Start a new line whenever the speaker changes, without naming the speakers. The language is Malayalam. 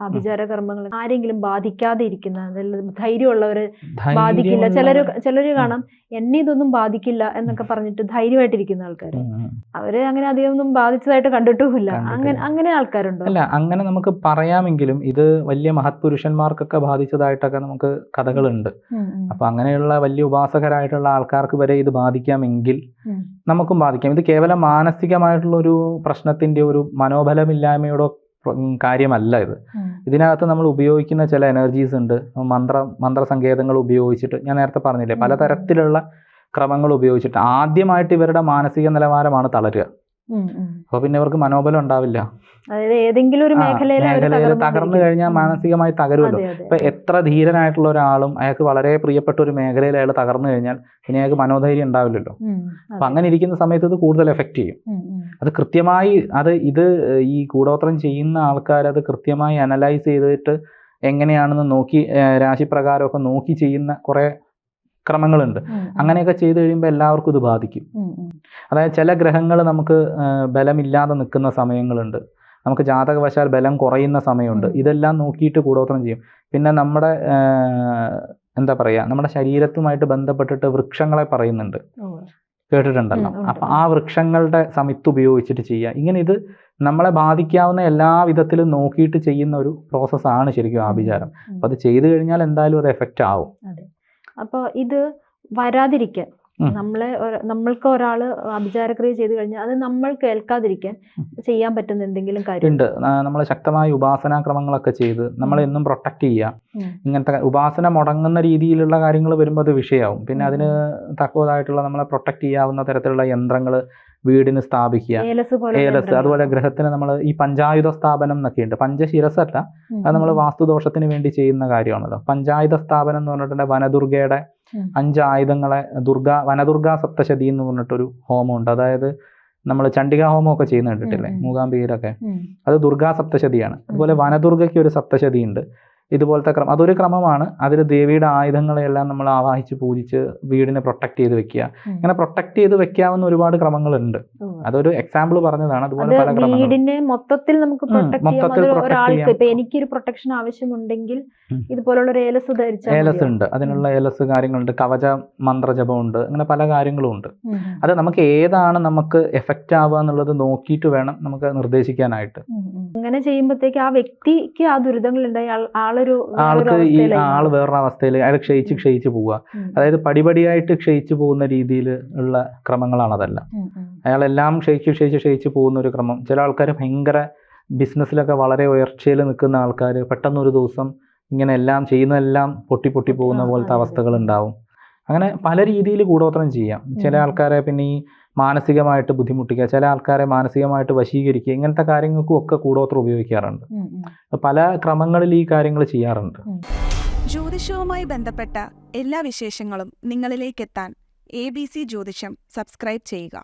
ആഭിചാര കർമ്മങ്ങൾ ആരെങ്കിലും ബാധിക്കാതെ ഇരിക്കുന്ന ധൈര്യമുള്ളവര് ബാധിക്കില്ല. ചിലര് ചിലര് കാണാം എന്നെ ഇതൊന്നും ബാധിക്കില്ല എന്നൊക്കെ പറഞ്ഞിട്ട് ധൈര്യമായിട്ടിരിക്കുന്ന ആൾക്കാർ
ഉം.
അവർ അങ്ങനെ അധികം ഒന്നും ബാധിച്ചതായിട്ട് കണ്ടിട്ടുമില്ല. അങ്ങനെ അങ്ങനെ ആൾക്കാരുണ്ടോ?
അല്ല അങ്ങനെ നമുക്ക് പറയാമെങ്കിലും ഇത് വലിയ മഹത്പുരുഷന്മാർക്കൊക്കെ ബാധിച്ചതായിട്ടൊക്കെ നമുക്ക് കഥകളുണ്ട്. അപ്പൊ അങ്ങനെയുള്ള വലിയ ഉപാസകരായിട്ടുള്ള ആൾക്കാർക്ക് വരെ ഇത് ബാധിക്കാമെങ്കിൽ നമുക്കും ബാധിക്കാം. ഇത് കേവലം മാനസികമായിട്ടുള്ള ഒരു പ്രശ്നത്തിന്റെ ഒരു മനോബലമില്ലായ്മയുടെ കാര്യമല്ല ഇത്. ഇതിനകത്ത് നമ്മൾ ഉപയോഗിക്കുന്ന ചില എനർജീസ് ഉണ്ട് മന്ത്ര മന്ത്രസങ്കേതങ്ങൾ ഉപയോഗിച്ചിട്ട് ഞാൻ നേരത്തെ പറഞ്ഞില്ലേ പലതരത്തിലുള്ള ക്രമങ്ങൾ ഉപയോഗിച്ചിട്ട് ആദ്യമായിട്ട് ഇവരുടെ മാനസിക നിലവാരമാണ് തളരുക. അപ്പൊ പിന്നെ അവർക്ക് മനോബലം ഉണ്ടാവില്ല.
അതായത് ഏതെങ്കിലും ഒരു മേഖലയിൽ
തകർന്നു കഴിഞ്ഞാൽ മാനസികമായി തകരുമല്ലോ. ഇപ്പൊ എത്ര ധീരനായിട്ടുള്ള ഒരാളും അയാൾക്ക് വളരെ പ്രിയപ്പെട്ട ഒരു മേഖലയിൽ അയാൾ തകർന്നു കഴിഞ്ഞാൽ പിന്നെ അയാൾക്ക് മനോധൈര്യം ഉണ്ടാവില്ലല്ലോ. അപ്പൊ അങ്ങനെ ഇരിക്കുന്ന സമയത്ത് ഇത് കൂടുതൽ എഫക്റ്റ് ചെയ്യും. അത് കൃത്യമായി അത് ഇത് ഈ കൂടോത്രം ചെയ്യുന്ന ആൾക്കാർ അത് കൃത്യമായി അനലൈസ് ചെയ്തിട്ട് എങ്ങനെയാണെന്ന് നോക്കി രാശിപ്രകാരമൊക്കെ നോക്കി ചെയ്യുന്ന കുറേ ക്രമങ്ങളുണ്ട്. അങ്ങനെയൊക്കെ ചെയ്തു കഴിയുമ്പോൾ എല്ലാവർക്കും ഇത് ബാധിക്കും. അതായത് ചില ഗ്രഹങ്ങൾ നമുക്ക് ബലമില്ലാതെ നിൽക്കുന്ന സമയങ്ങളുണ്ട്. നമുക്ക് ജാതകവശാൽ ബലം കുറയുന്ന സമയമുണ്ട്. ഇതെല്ലാം നോക്കിയിട്ട് കൂടോത്രം ചെയ്യും. പിന്നെ നമ്മുടെ എന്താ പറയുക നമ്മുടെ ശരീരത്തുമായിട്ട് ബന്ധപ്പെട്ടിട്ട് വൃക്ഷങ്ങളെ പറയുന്നുണ്ട്. കേട്ടിട്ടുണ്ടല്ലോ. അപ്പം ആ വൃക്ഷങ്ങളുടെ സമിത്ത് ഉപയോഗിച്ചിട്ട് ചെയ്യുക. ഇങ്ങനെ ഇത് നമ്മളെ ബാധിക്കാവുന്ന എല്ലാ വിധത്തിലും നോക്കിയിട്ട് ചെയ്യുന്ന ഒരു പ്രോസസ്സാണ് ശരിക്കും ആഭിചാരം.
അപ്പം
അപ്പൊ അത് ചെയ്തു കഴിഞ്ഞാൽ എന്തായാലും അത് എഫക്റ്റ് ആവും.
അപ്പൊ ഇത് വരാതിരിക്കാൻ. നമ്മളെ നമ്മൾക്ക് ഒരാൾ അഭിചാരക്രിയ ചെയ്തു കഴിഞ്ഞാൽ അത് നമ്മൾ കേൾക്കാതിരിക്കാൻ ചെയ്യാൻ പറ്റുന്ന എന്തെങ്കിലും
കാര്യമുണ്ട് നമ്മൾ ശക്തമായ ഉപാസനാക്രമങ്ങളൊക്കെ ചെയ്ത് നമ്മളെന്നും പ്രൊട്ടക്ട് ചെയ്യുക. ഇങ്ങനത്തെ ഉപാസന മുടങ്ങുന്ന രീതിയിലുള്ള കാര്യങ്ങൾ വരുമ്പോൾ അത് വിഷയമാവും പിന്നെ അതിന് തക്കതായിട്ടുള്ള നമ്മളെ പ്രൊട്ടക്ട് ചെയ്യാവുന്ന തരത്തിലുള്ള യന്ത്രങ്ങൾ വീടിന് സ്ഥാപിക്കുക.
ഏലസ് പോലെ
ഏലസ് അതുപോലെ ഗ്രഹത്തിന് നമ്മൾ ഈ പഞ്ചായുധ സ്ഥാപനം എന്നൊക്കെ ഉണ്ട് പഞ്ചശിരസല്ല അത് നമ്മൾ വാസ്തുദോഷത്തിന് വേണ്ടി ചെയ്യുന്ന കാര്യമാണല്ലോ. പഞ്ചായുധ സ്ഥാപനം എന്ന് പറഞ്ഞിട്ടുണ്ടെങ്കിൽ വനദുർഗയുടെ. അഞ്ച് ആയുധങ്ങളെ ദുർഗ വനദുർഗാ സപ്തശതി എന്ന് പറഞ്ഞിട്ടൊരു ഹോമമുണ്ട്. അതായത് നമ്മൾ ചണ്ഡികാ ഹോമം ഒക്കെ ചെയ്യുന്ന കണ്ടിട്ടില്ലേ. മൂകാംബികയിലൊക്കെ അത് ദുർഗാ സപ്തശതിയാണ്. അതുപോലെ വനദുർഗയ്ക്ക് ഒരു സപ്തശതി ഉണ്ട് ഇതുപോലത്തെ ക്രമം. അതൊരു ക്രമമാണ്. അതിൽ ദേവിയുടെ ആയുധങ്ങളെല്ലാം നമ്മൾ ആവാഹിച്ച് പൂജിച്ച് വീടിനെ പ്രൊട്ടക്ട് ചെയ്ത് വെക്കുക. ഇങ്ങനെ പ്രൊട്ടക്ട് ചെയ്ത് വെക്കാവുന്ന ഒരുപാട് ക്രമങ്ങളുണ്ട്. അതൊരു എക്സാമ്പിൾ പറഞ്ഞതാണ്. അതുപോലെ പല
വീടിനെ മൊത്തത്തിൽ നമുക്ക്
മൊത്തത്തിൽ
ഒരാൾക്ക് ഇപ്പൊ എനിക്കൊരു പ്രൊട്ടക്ഷൻ ആവശ്യമുണ്ടെങ്കിൽ. ഇതുപോലുള്ള ഒരു ഏലസ്
ഉണ്ട്. അതിനുള്ള ഏലസ് കാര്യങ്ങളുണ്ട്. കവച മന്ത്രജപമുണ്ട് അങ്ങനെ പല കാര്യങ്ങളും ഉണ്ട്. അത് നമുക്ക് ഏതാണ് നമുക്ക് എഫക്റ്റ് ആവുക എന്നുള്ളത് നോക്കിയിട്ട് വേണം നമുക്ക് നിർദ്ദേശിക്കാനായിട്ട്.
അങ്ങനെ ചെയ്യുമ്പോഴത്തേക്ക് ആ വ്യക്തിക്ക് ആ ദുരിതങ്ങൾ ഉണ്ടായി ആളൊരു
ആൾക്ക് ഈ
ആൾ
വേറൊരു അവസ്ഥയിൽ അയാൾ ക്ഷയിച്ച് ക്ഷയിച്ച് പോവുക. അതായത് പടിപടിയായിട്ട് ക്ഷയിച്ചു പോകുന്ന രീതിയിൽ ഉള്ള ക്രമങ്ങളാണ് അതെല്ലാം. അയാളെല്ലാം ക്ഷയിച്ച് ക്ഷയിച്ച് ക്ഷയിച്ച് പോകുന്ന ഒരു ക്രമം. ചില ആൾക്കാർ ഭയങ്കര ബിസിനസ്സിലൊക്കെ വളരെ ഉയർച്ചയിൽ നിൽക്കുന്ന ആൾക്കാർ പെട്ടെന്നൊരു ദിവസം ഇങ്ങനെ എല്ലാം ചെയ്യുന്നതെല്ലാം പൊട്ടി പൊട്ടി പോകുന്ന പോലത്തെ. അവസ്ഥകൾ ഉണ്ടാവും അങ്ങനെ പല രീതിയിൽ കൂടോത്രം ചെയ്യാം. ചില. ആൾക്കാരെ പിന്നെ ഈ മാനസികമായിട്ട് ബുദ്ധിമുട്ടിക്കുക ചില ആൾക്കാരെ മാനസികമായിട്ട് വശീകരിക്കുക ഇങ്ങനത്തെ കാര്യങ്ങൾക്കും ഒക്കെ കൂടോത്രം ഉപയോഗിക്കാറുണ്ട്. പല ക്രമങ്ങളിൽ ഈ കാര്യങ്ങൾ ചെയ്യാറുണ്ട്.
ജ്യോതിഷവുമായി ബന്ധപ്പെട്ട എല്ലാ വിശേഷങ്ങളും നിങ്ങളിലേക്കെത്താൻ എ ബി സി ജ്യോതിഷം സബ്സ്ക്രൈബ് ചെയ്യുക.